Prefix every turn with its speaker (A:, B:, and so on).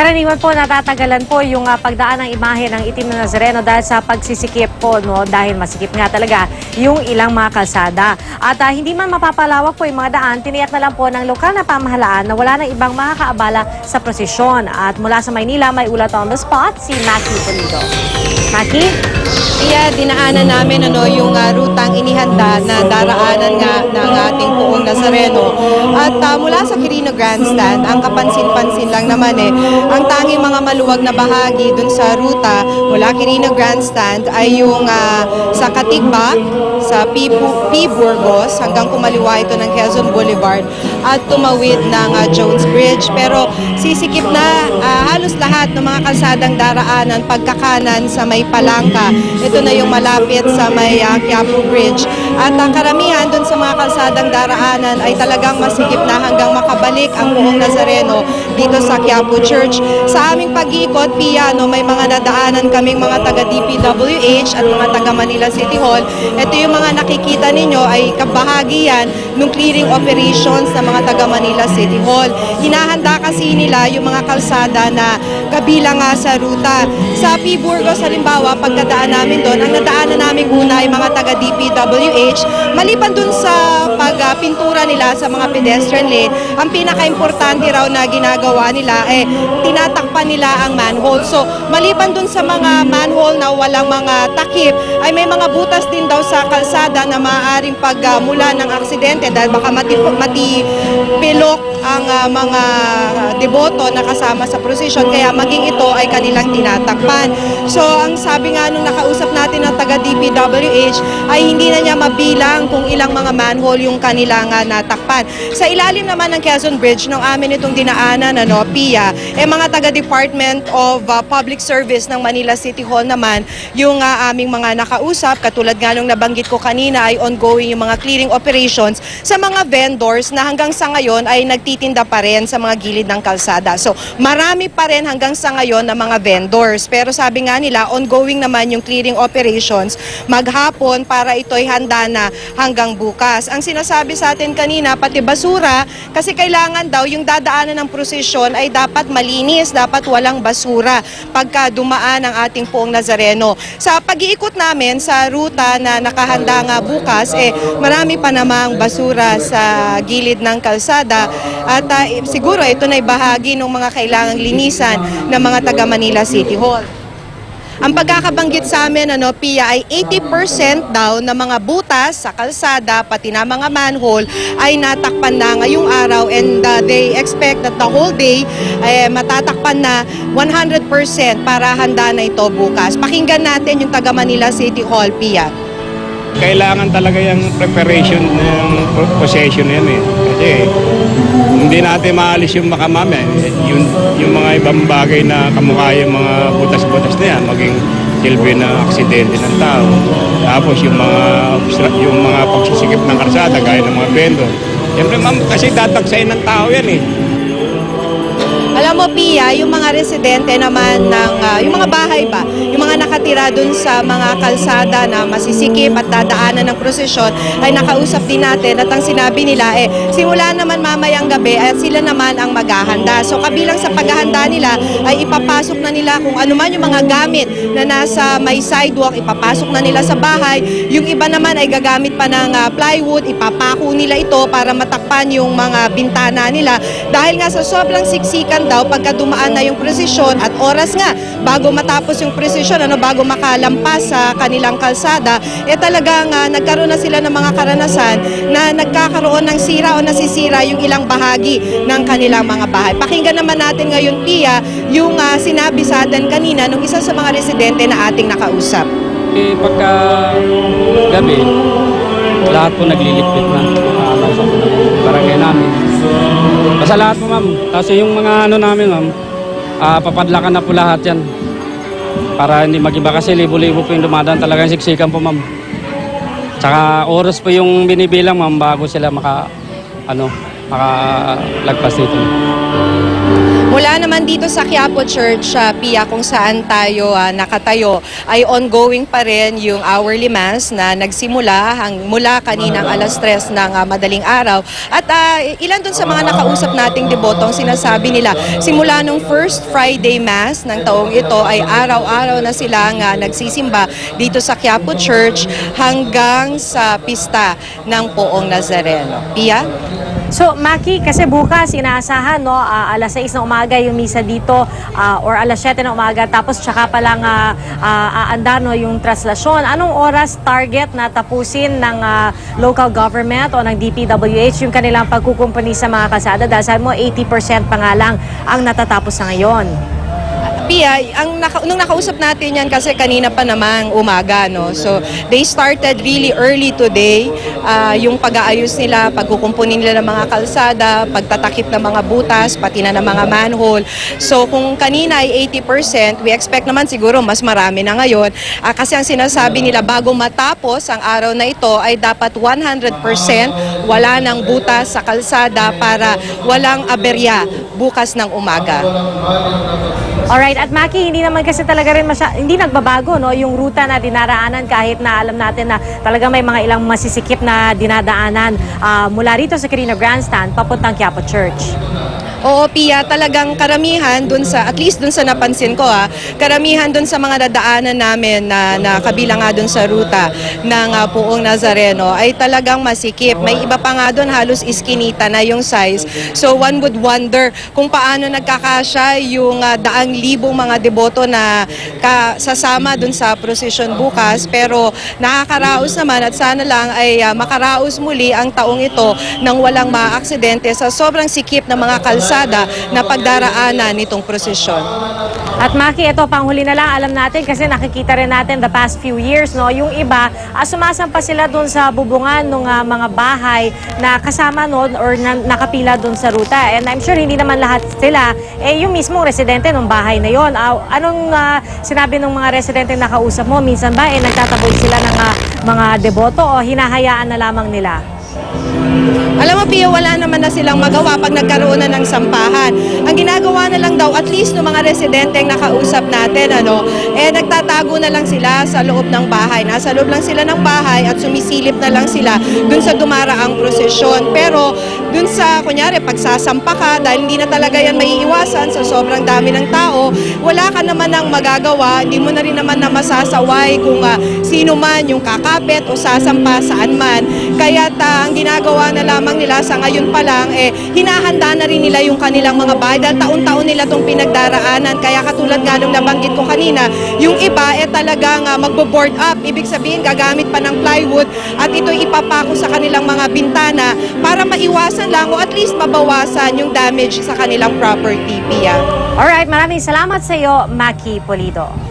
A: Karaniwan po natatagalan po yung ah, pagdaan ng imahe ng itim na Nazareno dahil sa pagsisikip po, no? dahil masikip nga talaga yung ilang mga kalsada. At ah, hindi man mapapalawak po yung mga daan, tiniyak na lang po ng lokal na pamahalaan na wala nang ibang makakaabala sa prosesyon. At mula sa Maynila, may ulat on the spot si Maki Pulido. Maki?
B: Kaya dinaanan namin ano, yung ah, rutang inihanda na daraanan nga ng ating poong Nazareno. At ah, mula sa Quirino Grandstand, ang kapansin-pansin lang naman eh, ang tanging mga maluwag na bahagi dun sa ruta mula Quirino Grandstand ay yung ah, sa Katigba, sa P. Burgos hanggang kumaliwa ito ng Quezon Boulevard at tumawid ng ah, Jones Bridge. Pero sisikip na ah, halos lahat ng mga kalsadang daraanan pagkakanan sa may Palangka. Ito na yung malapit sa may ah, Quiapo Bridge. At ang karamihan dun sa mga kalsadang daraanan ay talagang masikip na hanggang makabalik ang buong Nazareno dito sa Quiapo Church. Sa aming pag-iikot, Pia, no, may mga nadaanan kaming mga taga DPWH at mga taga Manila City Hall. Ito yung mga nakikita ninyo ay kabahagi yan ng clearing operations ng mga taga Manila City Hall. Hinahanda kasi nila yung mga kalsada na kabilang nga sa ruta. Sa P. Burgos, halimbawa, pagkadaan namin doon, ang nadaanan namin una ay mga taga DPWH. Maliban doon sa pagpintura nila sa mga pedestrian lane, ang pinaka-importante raw na ginagawa nila eh tinatakpan nila ang manhole. So, maliban doon sa mga manhole na walang mga takip, ay may mga butas din daw sa kalsada na maaaring pagmula ng aksidente dahil baka mati, matipilok ang ah, mga deboto na kasama sa prosesyon kaya maging ito ay kanilang tinatakpan. So ang sabi nga nung nakausap natin ng taga DPWH ay hindi na niya mabilang kung ilang mga manhole yung kanilang ah, natakpan. Sa ilalim naman ng Quezon Bridge nung amin itong dinaanan ano, PIA, eh mga taga Department of ah, Public Service ng Manila City Hall naman yung ah, aming mga nakausap katulad nga nung nabanggit ko kanina ay ongoing yung mga clearing operations sa mga vendors na hanggang sa ngayon ay nagtitinda pa rin sa mga gilid ng kalsada. So marami pa rin hanggang sa ngayon na mga vendors. Pero sabi nga nila, ongoing naman yung clearing operations maghapon para ito'y handa na hanggang bukas. Ang sinasabi sa atin kanina, pati basura, kasi kailangan daw yung dadaanan ng prosesyon ay dapat malinis, dapat walang basura pagka dumaan ang ating poong Nazareno. Sa pag-iikot namin sa ruta na nakahanda nga bukas, eh, marami pa namang basura sa gilid ng kalsada at eh, siguro ito na bahagi ng mga kailangang linisan ng mga taga Manila City Hall. Ang pagkakabanggit sa amin, ano, Pia, ay 80% daw ng mga butas sa kalsada, pati na mga manhole, ay natakpan na ngayong araw and uh, they expect that the whole day eh, matatakpan na 100% para handa na ito bukas. Pakinggan natin yung taga Manila City Hall, Pia.
C: kailangan talaga yung preparation ng possession na yan eh. Kasi hindi natin maalis yung makamame. Yung, yung mga ibang bagay na kamukha yung mga butas-butas na yan, maging silbi na aksidente ng tao. Tapos yung mga yung mga pagsisikip ng karsada gaya ng mga vendor. Siyempre ma'am, kasi tatagsayin ng tao yan eh.
B: Alam mo, Pia, yung mga residente naman ng, ah, yung mga bahay ba, yung mga nakatira dun sa mga kalsada na masisikip at dadaanan ng prosesyon, ay nakausap din natin at ang sinabi nila, eh, simula naman mamayang gabi at sila naman ang maghahanda. So kabilang sa paghahanda nila ay ipapasok na nila kung ano man yung mga gamit na nasa may sidewalk, ipapasok na nila sa bahay. Yung iba naman ay gagamit pa ng ah, plywood, ipapako nila ito para matakpan yung mga bintana nila. Dahil nga sa sobrang siksikan daw, pagka dumaan na yung presisyon at oras nga, bago matapos yung presisyon, ano, bago makalampas sa kanilang kalsada, eh talagang ah, nagkaroon na sila ng mga karanasan na nagkakaroon ng sira o nasisira yung ilang bahagi ng kanilang mga bahay. Pakinggan naman natin ngayon, Pia, yung ah, sinabi sa atin kanina nung isa sa mga residente na ating nakausap.
D: Eh, pagka gabi, lahat po naglilipit na. Uh, nasa po ng barangay namin. Basta lahat po ma'am. Kasi yung mga ano namin ma'am, ah, papadlakan na po lahat yan. Para hindi magiba kasi libo-libo po yung dumadaan talagang siksikan po ma'am. Tsaka oras po yung binibilang ma'am bago sila maka, ano, makalagpas dito.
B: Mula naman dito sa Quiapo Church, uh, Pia, kung saan tayo ah, nakatayo, ay ongoing pa rin yung hourly mass na nagsimula hang, mula kaninang alas 3 ng ah, madaling araw. At ah, ilan dun sa mga nakausap nating debotong sinasabi nila, simula nung first Friday mass ng taong ito ay araw-araw na silang ah, nagsisimba dito sa Quiapo Church hanggang sa pista ng Poong Nazareno. Pia?
A: So, Maki, kasi bukas inaasahan, no, ah, alas 6 ng umaga yung misa dito ah, or alas 7 ng umaga tapos tsaka pa lang ah, ah, aanda, no, yung traslasyon. Anong oras target na tapusin ng ah, local government o ng DPWH yung kanilang pagkukumpuni sa mga kasada? Dahil mo, 80% pa nga lang ang natatapos sa ngayon.
B: Pia, ang naka, nung nakausap natin yan kasi kanina pa namang umaga, no? So, they started really early today. Ah, yung pag-aayos nila, pagkukumpunin nila ng mga kalsada, pagtatakip ng mga butas, pati na ng mga manhole. So, kung kanina ay 80%, we expect naman siguro mas marami na ngayon. Ah, kasi ang sinasabi nila, bago matapos ang araw na ito, ay dapat 100% wala ng butas sa kalsada para walang aberya bukas ng umaga.
A: Alright, at Maki, hindi naman kasi talaga rin masya, hindi nagbabago no yung ruta na dinaraanan kahit na alam natin na talaga may mga ilang masisikip na dinadaanan ah, mula rito sa Quirino Grandstand papuntang Quiapo Church.
B: Oo, Pia, talagang karamihan dun sa, at least dun sa napansin ko ha, karamihan dun sa mga dadaanan namin na, na kabilang nga dun sa ruta ng ah, Puong Nazareno ay talagang masikip. May iba pa nga dun halos iskinita na yung size. So one would wonder kung paano nagkakasya yung ah, daang libong mga deboto na kasasama dun sa procession bukas. Pero nakakaraos naman at sana lang ay ah, makaraos muli ang taong ito nang walang maaksidente sa sobrang sikip ng mga kalsada na pagdaraanan nitong prosesyon.
A: At Maki, ito panghuli na lang alam natin kasi nakikita rin natin the past few years no, yung iba ah, sumasampa sila doon sa bubungan ng mga bahay na kasama no or na, nakapila doon sa ruta. And I'm sure hindi naman lahat sila eh yung mismong residente ng bahay na yon. Ah, anong ah, sinabi ng mga residente na kausap mo? Minsan ba eh nagtatabog sila ng ah, mga deboto o hinahayaan na lamang nila?
B: Alam mo, Pia, wala naman na silang magawa pag nagkaroon na ng sampahan. Ang ginagawa na lang daw, at least ng mga residente ang nakausap natin, ano, eh nagtatago na lang sila sa loob ng bahay. Nasa loob lang sila ng bahay at sumisilip na lang sila dun sa dumaraang prosesyon. Pero dun sa, kunyari, pagsasampa ka, dahil hindi na talaga yan maiiwasan sa sobrang dami ng tao, wala ka naman ng magagawa, hindi mo na rin naman na masasaway kung ah, sino man yung kakapit o sasampa saan man. Kaya ang ginagawa na lamang nila sa ngayon pa lang, eh, hinahanda na rin nila yung kanilang mga bahay dahil taon-taon nila itong pinagdaraanan. Kaya katulad nga nung nabanggit ko kanina, yung iba eh talagang uh, magbo-board up. Ibig sabihin, gagamit pa ng plywood at ito'y ipapako sa kanilang mga bintana para maiwasan lang o at least mabawasan yung damage sa kanilang property, Pia.
A: Alright, maraming salamat sa iyo, Maki Polido.